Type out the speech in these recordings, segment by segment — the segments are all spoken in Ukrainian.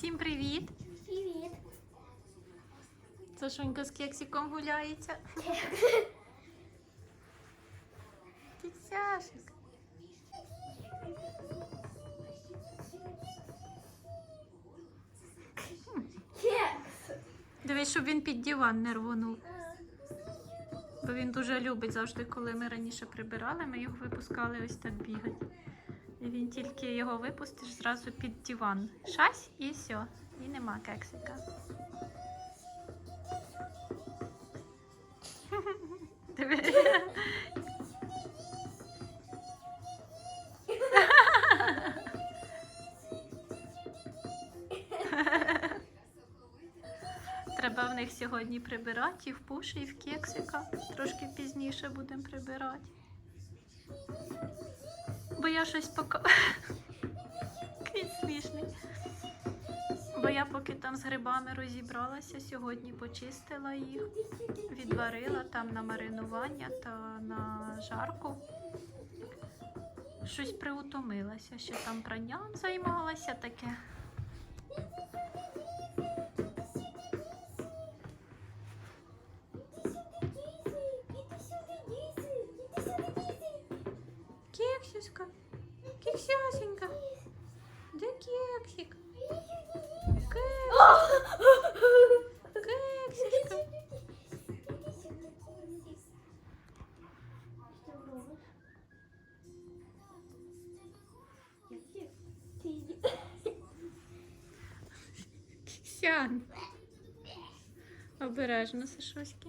Всім привіт! Привіт. Сашунька з кексиком гуляється. Кексяшик. Кекс. Дивись, щоб він під диван не рвонув. Бо він дуже любить завжди, коли ми раніше прибирали, ми його випускали ось так бігати. Він тільки його випустиш зразу під диван. Шась і все. І нема кексика. Треба в них сьогодні прибирати і в пуші, і в кексика. Трошки пізніше будемо прибирати. Бо я щось пока. Який смішний. Бо я поки там з грибами розібралася, сьогодні почистила їх, відварила там на маринування та на жарку. Щось приутомилася, що там пранням займалася таке. Кексик? Кексюшка. Кексян. Обережно, Сашуськи.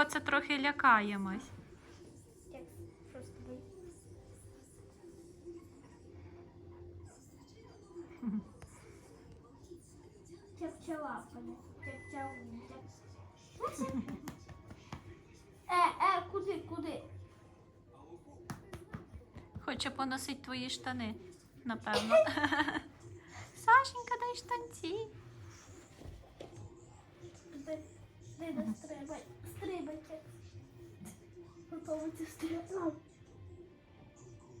Його це трохи лякаємось. Е, е, куди, куди? Хоче поносити твої штани, напевно. Сашенька, дай штанці. Де не стрибай, стрибайте. Готовиться стрибати.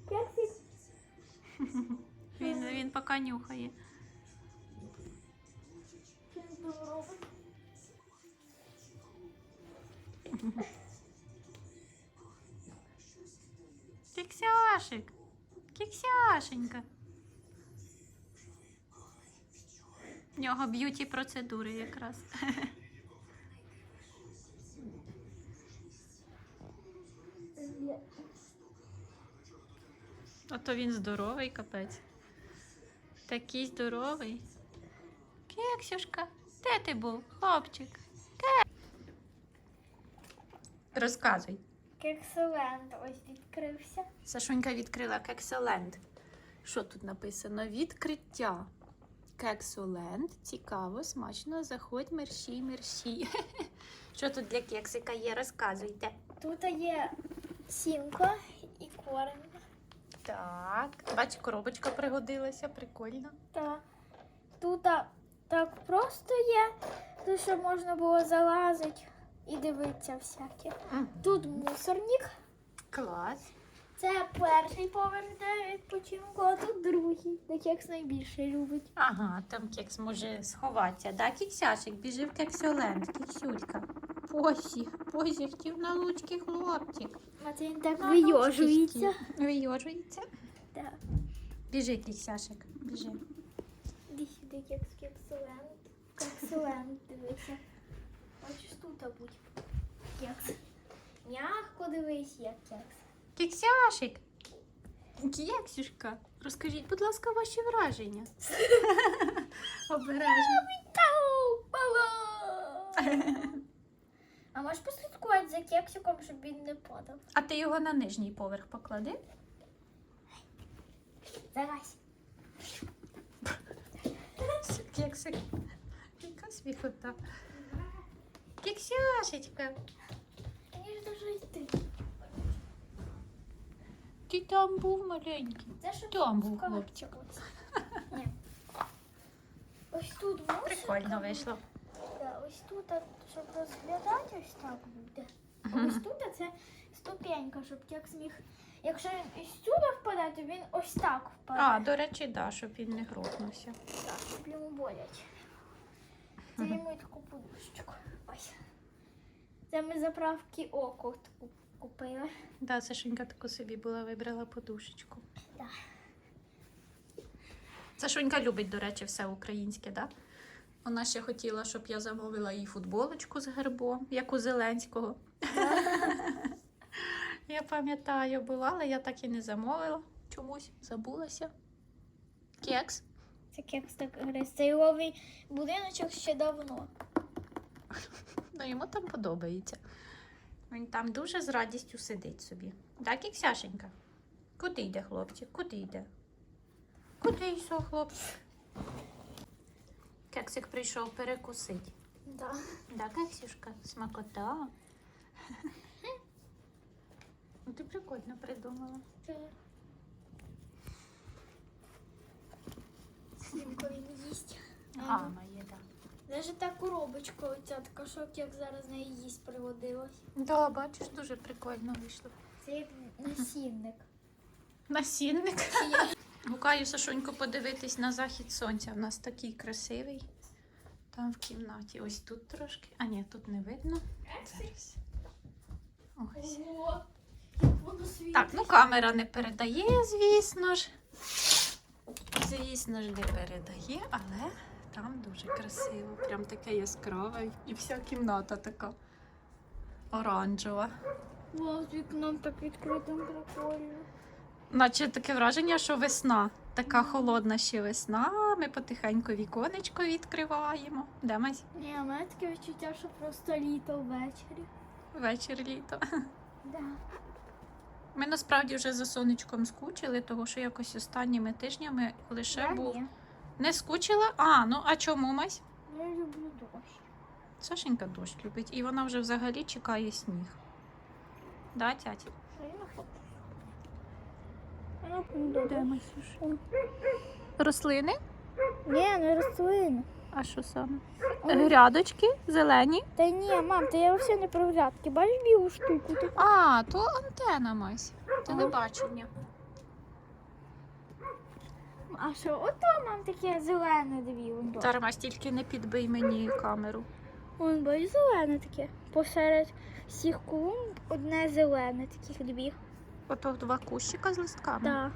Кексик. Він, він поки нюхає. Він здоровий. Кексяшик, кексяшенька. В нього б'юті процедури якраз. Ото він здоровий, капець. Такий здоровий. Кексюшка, де ти був, хлопчик? Ке... Розказуй. Кексоленд ось відкрився. Сашунька відкрила Кексоленд. Що тут написано? Відкриття. Кексоленд. Цікаво, смачно. Заходь, мерщій, мерщій. Що тут для кексика є? Розказуйте. Тут є сімка і корень. Так, бач, коробочка пригодилася, прикольно. Та тут а, так просто є, тут що можна було залазити і дивитися всяке. Тут мусорник. Клас. Це перший поверх де відпочинку, а тут другий, де кекс найбільше любить. Ага, там кекс може сховатися. Да, кексяшик, біжи в кексюлька. Посі, посі, хотів на лучки хлопчик. А це він так ручки вийожується. Вийожується. Так. Біжи, кексяшик, біжи. Іди сюди, кекс, кексоленд. Кексоленд, дивися. Бачиш, тут будь кекс. Мягко дивись, як кекс. Кексяшик. Кексюшка, розкажіть, будь ласка, ваші враження. Обережно. А можеш послідкувати за кексиком, щоб він не падав? А ти його на нижній поверх поклади. Зараз. Кексик. Яка сміхота. Кексяшечка. Мені ж даже йти. Ти там був маленький. Це щоб Там був хлопчик. Ні. Ось тут. Прикольно вийшло. Да, ось тут, щоб розглядати, ось так буде. Ось тут це ступенька, щоб як зміг. Якщо він із сюди впаде, то він ось так впаде. А, до речі, да, щоб він не грохнувся. Так, щоб йому боляче. Це йому таку подушечку. Ось. Це ми заправки око таку купили. Да, Сашенька таку собі була вибрала подушечку. Так. Сашунька любить, до речі, все українське, да? Вона ще хотіла, щоб я замовила їй футболочку з гербом, як у Зеленського. я пам'ятаю, була, але я так і не замовила. Чомусь забулася. Кекс. Це кекс так гриз. Це будиночок ще давно. Ну, йому там подобається. Він там дуже з радістю сидить собі. Так, як Сашенька? Куди йде хлопчик? Куди йде? Куди йшов хлопчик? Кексик прийшов перекусити. Да. Да, Кексюшка, смакота. Ну, Ти прикольно придумала. Це... Сімко він їсть. Гама є, так. Навіть та коробочка, оця така шок, як зараз на її їсть приводилась. Да, бачиш, дуже прикольно вийшло. Це як насінник. Насінник. Гукаю Сашуньку подивитись на захід сонця. У нас такий красивий. Там в кімнаті. Ось тут трошки. А ні, тут не видно. Ось. Так, ну камера не передає, звісно ж. Звісно ж, не передає, але там дуже красиво. Прям таке яскраве. І вся кімната така оранжева. Вау, з вікном так відкритим прикольно. Наче таке враження, що весна. Така холодна ще весна. Ми потихеньку віконечко відкриваємо. Де Мась? Ні, у мене таке відчуття, що просто літо ввечері. Вечір літо. Да. Ми насправді вже за сонечком скучили, тому що якось останніми тижнями лише Я був. ні. Не скучила? А, ну а чому Мась? Я люблю дощ. Сашенька дощ любить, і вона вже взагалі чекає сніг. Да, тять? Масюш? Рослини? Ні, не рослини. А що саме? Грядочки зелені. Та ні, мам, та я взагалі не про грядки. Бачиш білу штуку? Ти... А, то антена Мась. Телебачення. А що, ото мам таке зелене дві. вон до. Тармась, тільки не підбий мені камеру. Вон бачиш зелене таке. Посеред всіх клумб одне зелене, таких дві. Ото два кущика з листками. Так.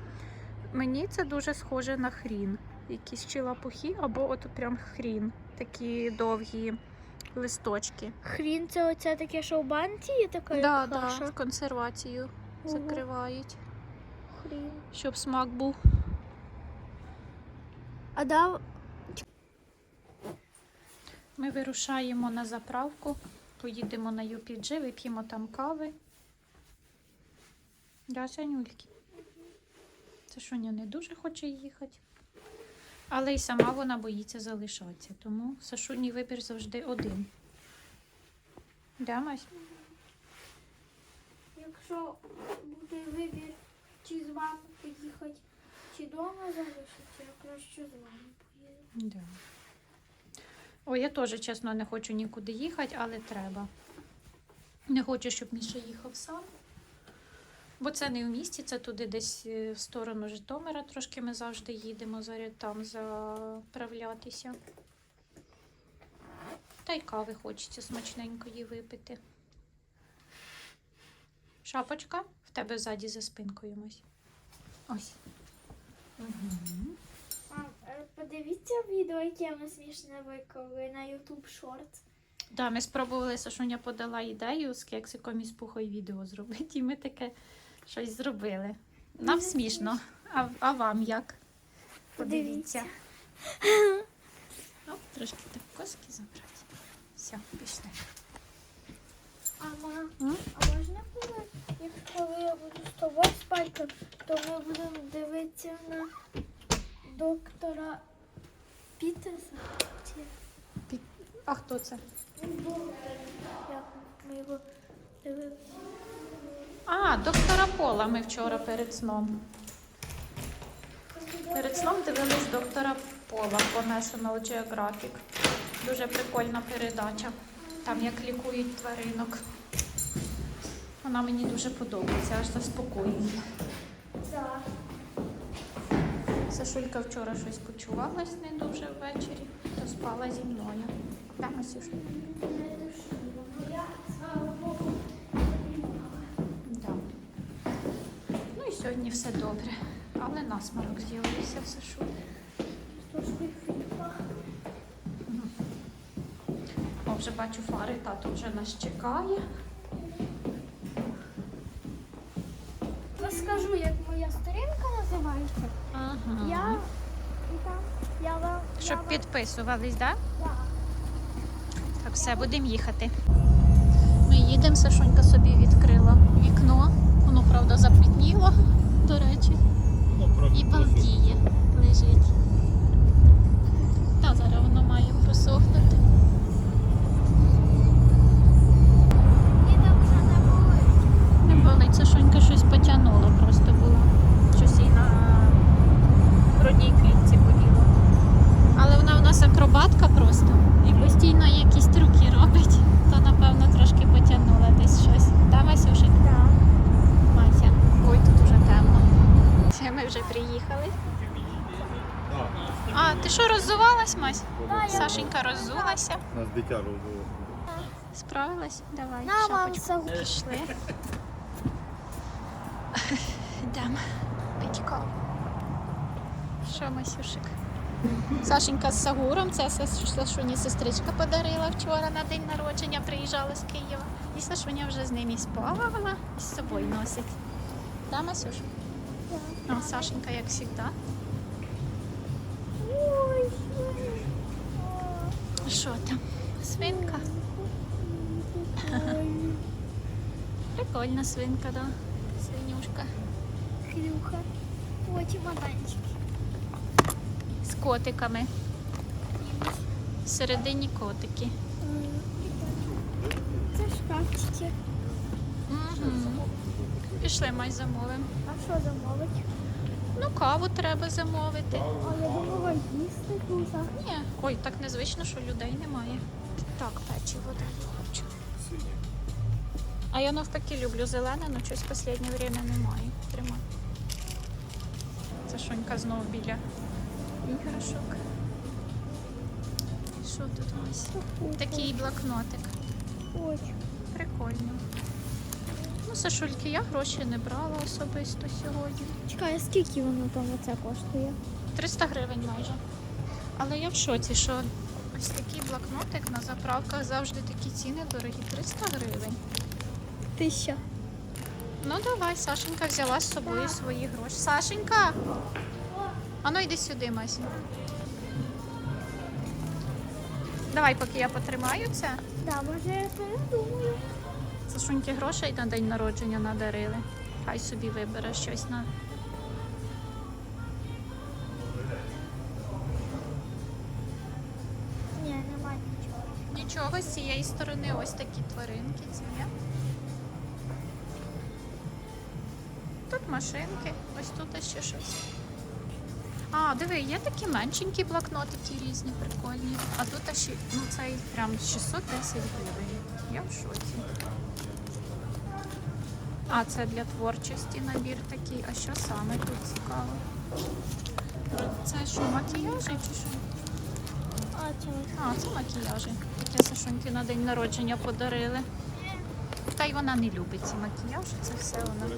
Мені це дуже схоже на хрін. Якісь чи лапухи, або от прям хрін. Такі довгі листочки. Хрін це оце таке, що в банці є така Да, як да, каша. консервацію Ого. закривають, Хрін. щоб смак був. А да, Ми вирушаємо на заправку, поїдемо на UPG, вип'ємо там кави. Да, Санюльки. Це Шуня не дуже хоче їхати. Але й сама вона боїться залишатися. Тому Сашуній вибір завжди один. Да, Мась? якщо буде вибір, чи з вами поїхати, чи вдома залишитися, я краще з вами поїду. Да. О, я теж, чесно, не хочу нікуди їхати, але треба. Не хочу, щоб Міша їхав сам. Бо це не в місті, це туди десь е, в сторону Житомира. Трошки ми завжди їдемо заря- там заправлятися. Та й кави хочеться смачненької випити. Шапочка в тебе ззаді за спинкою. Ось. Угу. Мам, подивіться відео, яке ми смішне виклали на YouTube Shorts. Да, ми спробували, Сашуня подала ідею з кексиком і з пухою відео зробити, і ми таке щось зробили. Нам смішно. А, а вам як? Подивіться. Ну, трошки так коски забрати. Все, пішли. А мам, М? а можна коли, як коли я буду з тобою спати, то ми будемо дивитися на доктора Пітерса? Чи А хто це? як ми його дивилися? А, доктора Пола ми вчора перед сном. Перед сном дивились доктора Пола по National Geographic. Дуже прикольна передача. Там як лікують тваринок. Вона мені дуже подобається, аж заспокоює. Так. Сашулька вчора щось почувалась не дуже ввечері, то спала зі мною. Да, Масюш? Сьогодні все добре. Але насморок з'явився в Сашулі. трошки. О, вже бачу фари, тато вже нас чекає. Розкажу, як моя сторінка називається. Ага. Я я вам я Щоб підписувались, так? Да? Так. Так, все, будемо їхати. Ми їдемо, Сашонька собі відкрила вікно. Воно, правда, запітніло, до речі. І балдіє лежить. Що роззувалась, Мась? Да, я- Сашенька роззулася. Нас дитя розбило. Справилась? Давай, На вам шапочку. Пішли. Йдемо. Петько. Що, Масюшик? Сашенька з Сагуром, це Сашуні сестричка подарила вчора на день народження, приїжджала з Києва. І Сашуня вже з ним і спала, і з собою носить. Да, Масюш? О, Сашенька, як завжди. Що там? Свинка? Прикольна свинка, да. Свинюшка. Крюха. Ой, чемоданчик. З котиками. Всередині котики. Це шкафчики. Угу. Пішли, май замовимо. А що замовить? Ну, каву треба замовити. А я думала їсти дуже. Ні. Ой, так незвично, що людей немає. Так, печиво даю хочу. А я навпаки люблю зелене, але щось в останнє время немає. Тримай. Це Шонька знову біля іграшок. Що тут у нас? Такий блокнотик. Ой. Прикольно. Ну, Сашульки, я гроші не брала особисто сьогодні. Чекай, а скільки воно там оце коштує? 300 гривень майже. Але я в шоці, що ось такий блокнотик на заправках завжди такі ціни дорогі. 300 гривень. Тисяча. Ну давай, Сашенька взяла з собою свої гроші. Сашенька! А ну йди сюди, Мася. Давай, поки я потримаю це. Да, може я передумаю. Сашуньки грошей на день народження надарили. Хай собі вибере щось на. Ні, немає нічого. Нічого з цієї сторони ось такі тваринки. Ці є. Тут машинки, ось тут ще щось. А, диви, є такі меншенькі блокнотики різні, прикольні. А тут ще, ну цей прям 610 гривень. Я в шоці. А, це для творчості набір такий. А що саме тут цікаво? Це що, макіяжі чи що? А, це А, це макіяжі. Таке Сашоньки на день народження подарили. Та й вона не любить ці макіяжі, це все вона.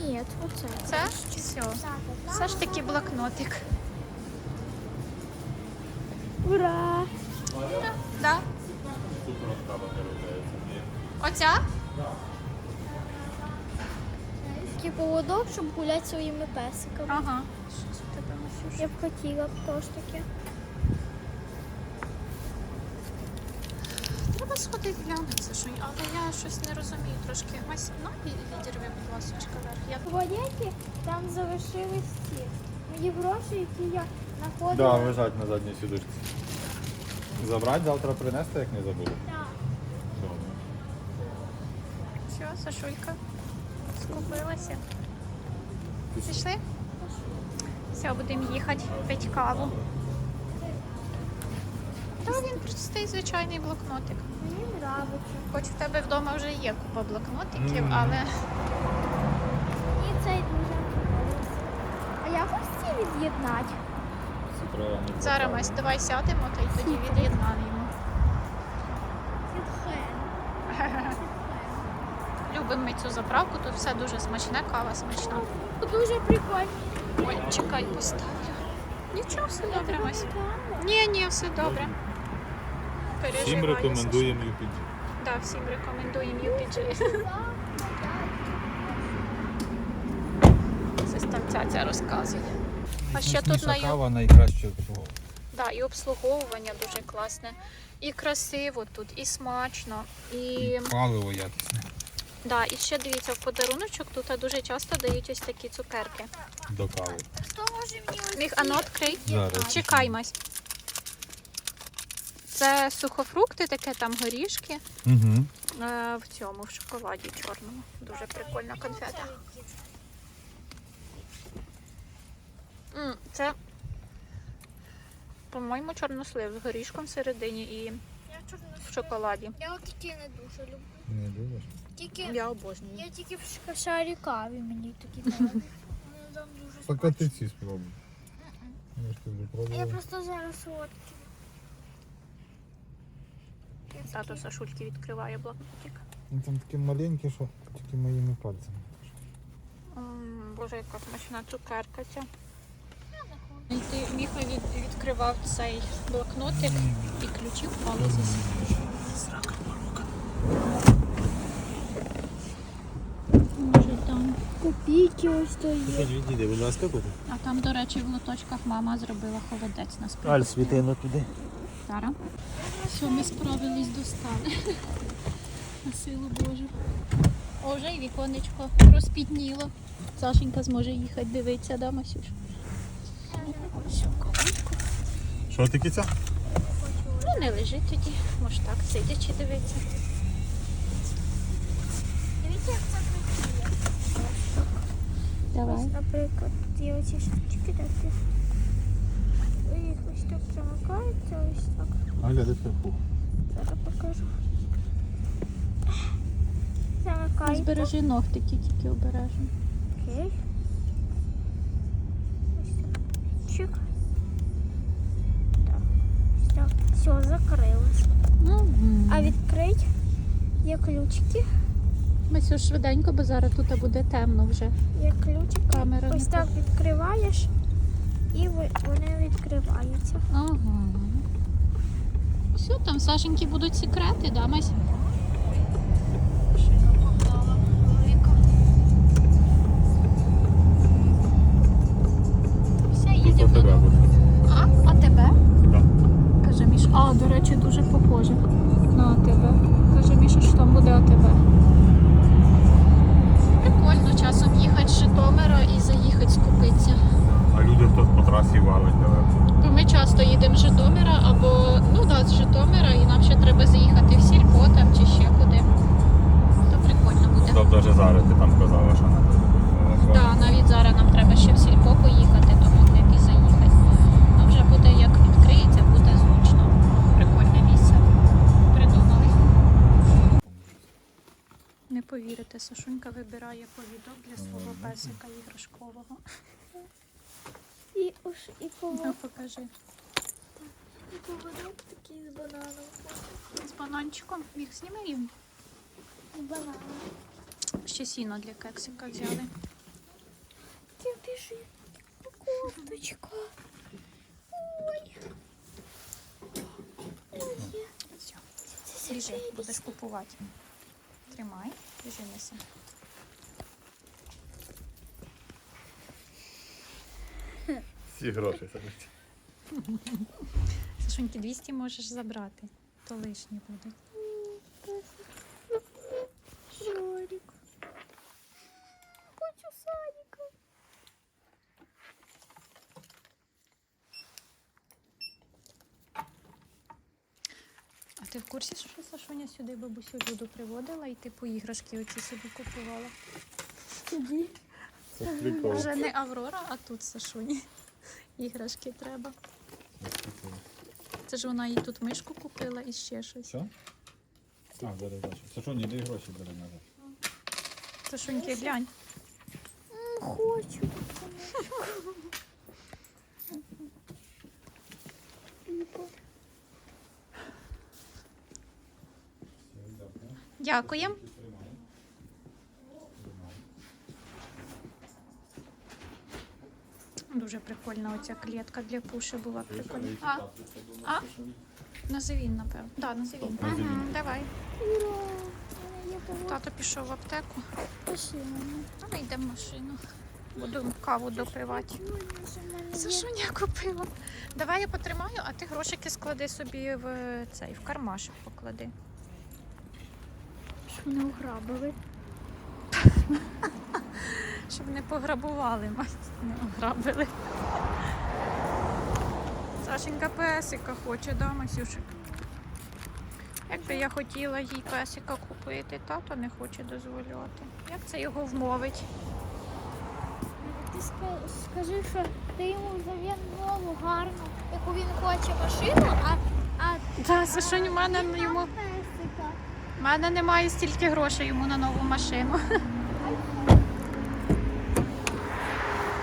Ні, оце. Це все. Все ж таки блокнотик. Ура! Ура! Да. Оця? Поводок, щоб гуляти своїми песиками. Ага. Що це тебе Масюш? Я б хотіла б теж таке. Треба сходити глянути, що але я щось не розумію трошки. Мась, ну і відірви, будь ласочка, вверх. Я В Валєті там залишились ці мої гроші, які я Да, знаходила. лежать на задній сідушці. Забрати, завтра принести, як не забуду. Так. Добре. Все, Сашулька. Скупилася. Пішли? Все, будемо їхати пити каву. Та він простий звичайний блокнотик. Мені подобається. Хоч в тебе вдома вже є купа блокнотиків, Мгм. але Мені цей дуже подобається. А ось ці від'єднати? Це треба не зараз. Мась, давай сядемо та й тоді від'єднаємо. Відхен. Любимо цю заправку, тут все дуже смачне, кава смачна. Дуже прикольно. Ой, чекай, поставлю. Нічого, все добре, Мась. Ні, ні, все добре. Всім рекомендуємо UPG. Так, всім рекомендуємо UPG. Це там ця розказує. А ще тут на кава найкраще такого. Да, і обслуговування дуже класне. І красиво тут, і смачно, і Паливо якісне. Да, і ще дивіться, в подаруночок тут дуже часто дають ось такі цукерки. До кави. Хто може мені ось Міг відкрий. Зараз. Чекай, Мась. Це сухофрукти, таке там горішки Угу. е, в цьому, в шоколаді чорному. Дуже прикольна конфета. М, Це, по-моєму, чорнослив з горішком всередині і Я чорно. в шоколаді. Я от такі не дуже люблю. Не любиш? Тільки Я обожнюю. я тільки в ш- шарі каві мені такі подобаються. Вони там дуже Поки ти ці спробуй. Я пробував. просто зараз солодкі. Я Тато Сашульки відкриває блокнотик. Ну, Там такі маленькі, що тільки моїми пальцями. М, Боже, яка смачна цукерка ця. І ти Міха від, відкривав цей блокнотик і ключі впали зі свічки. Може там. Копійки ось то є. відійди, будь ласка, куди? А там, до речі, в лоточках мама зробила холодець на Аль, світину туди. Тара. Все, ми справились, достали. На силу Божу. О, вже і віконечко розпітніло. Сашенька зможе їхати дивитися, да, Масюш? Що ти киця? Ну, не лежить тоді. Може так, сидячи дивитися. Дивіться, як це працює. Давай. Наприклад, є оці штучки такі. Ви їх ось так замикаєте, ось так. Аля, де вверху? Зараз покажу. Замикаєте. Збережи ногтики, тільки обережно. Окей. Ось так. Чик. Так. Ось так. Все, закрилось. Ну, А відкрить є ключики. Масюш, швиденько, бо зараз тут буде темно вже. Є ключик. Камера Ось так відкриваєш і вони відкриваються. Ага. Все, там Сашеньки будуть секрети, да, Мась? Повірите, вибирає повідок для свого песика іграшкового. І уж і Ну, поводок покажи. і поводок такий з бананом. З бананчиком. Міг зніми їм. З бананом. Ще сіно для кексика взяли. Ти біжи. Кофточка. Ой. Ой. Все. Біжи, будеш купувати. Тримай, біжи неси. Всі гроші садить. Сашуньки, 200 можеш забрати, то лишні буде. Жорик. Хочу садика. А ти в курсі, що Сашуня сюди бабусю Люду приводила і типу іграшки оці собі купувала? Тоді. Це прикол. Вже не Аврора, а тут Сашуні. Іграшки треба. Це ж вона їй тут мишку купила і ще щось. Все? А, бери далі. Це що, ні, дай гроші бери назад. Сашуньки, глянь. М, Хочу. Дякуємо. Дуже прикольна оця клітка для пуші була прикольна. А, а? Назовін, напевно. Так, да. Назовін. Ага, давай. Ура! Є того Тато пішов в аптеку, а ми йдемо в машину. Буду каву допивати. Сашуня купила. Давай я потримаю, а ти грошики склади собі в цей в кармашок поклади. що не ограбили. Щоб не пограбували, мать, не ограбили. Сашенька песика хоче, да, Масюшик? Якби я хотіла їй песика купити, тато не хоче дозволяти. Як це його вмовить? Ти скажи, що ти йому завів нову гарну, яку він хоче машину, а, а Та, Сашунь, в мене йому песика. в мене немає стільки грошей йому на нову машину.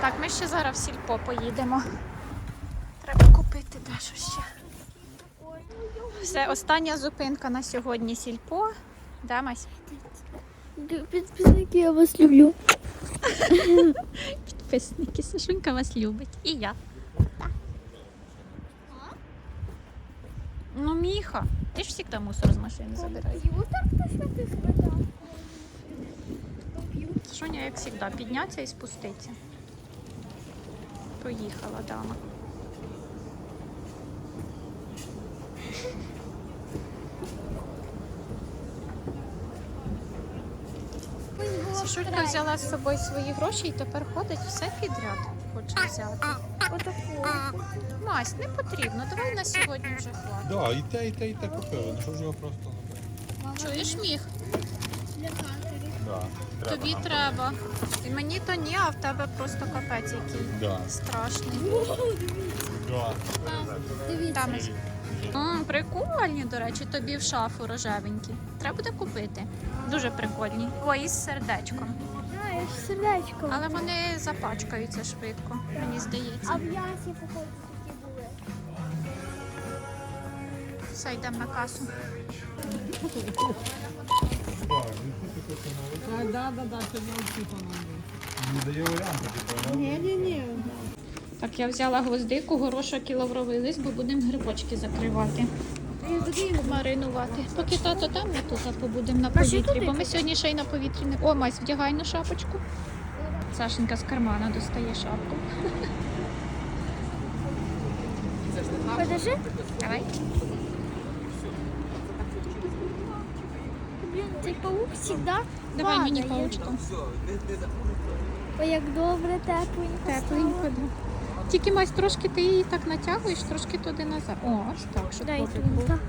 Так, ми ще зараз в сільпо поїдемо. Треба купити дещо ще. Все, остання зупинка на сьогодні сільпо. Да, Мась? Підписники, я вас люблю. Підписники, Сашунька вас любить. І я. Ну, Міха, ти ж завжди мусор з машини забираєш. Комп'ютер хтось як завжди, підняться і спуститься. Поїхала дама. Сашулька взяла з собою свої гроші і тепер ходить все підряд. Хоче взяти. Отаку. Мась, не потрібно, давай на сьогодні вже хватить. Да, і те, і те, і те купили. Що ж його просто робити? Чуєш міг? Для катерів. Да, Тобі нам. треба. І мені то ні, а в тебе просто капець який Да. страшний. Да. Дивіться. Там. М, прикольні, до речі, тобі в шафу рожевенькі. Треба буде купити. Дуже прикольні. Ой, із сердечком. А, я ж сердечко. Але вони запачкаються швидко, мені здається. А в ясі, походу, такі були. Все, йдемо на касу. А, да, да, да, це не типу нам Не дає варіанти, типу. Ні, ні, ні. Так, я взяла гвоздику, горошок і лавровий лист, бо будемо грибочки закривати. Маринувати. Поки тато там, ми тут побудемо на повітрі, бо ми сьогодні ще й на повітрі не. О, Мась, вдягай на шапочку. Сашенька з кармана достає шапку. Подожди. Давай. Цей паук завжди Давай мені падає. паучку. Ой, як добре, тепленько. Тепленько. да. Тільки Мась, трошки ти її так натягуєш, трошки туди назад. О, ось так, щоб Дай тут. був. так.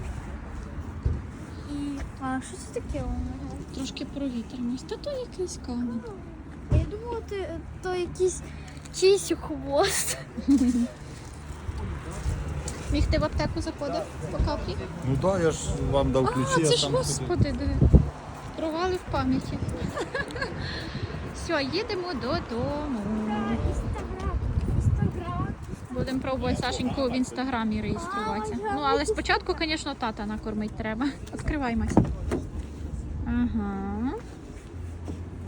І... А, що це таке у мене? Трошки провітримось. Та то якийсь камінь. Я думала, ти, то якийсь чийсь хвост. Міг ти в аптеку заходив по каплі? Ну так, я ж вам дав А, це ж господи, диви. Провали в пам'яті. Все, їдемо додому. Будемо пробувати Сашеньку в інстаграмі реєструватися. Ну, але спочатку, звісно, тата накормити треба. Відкривай. Ага.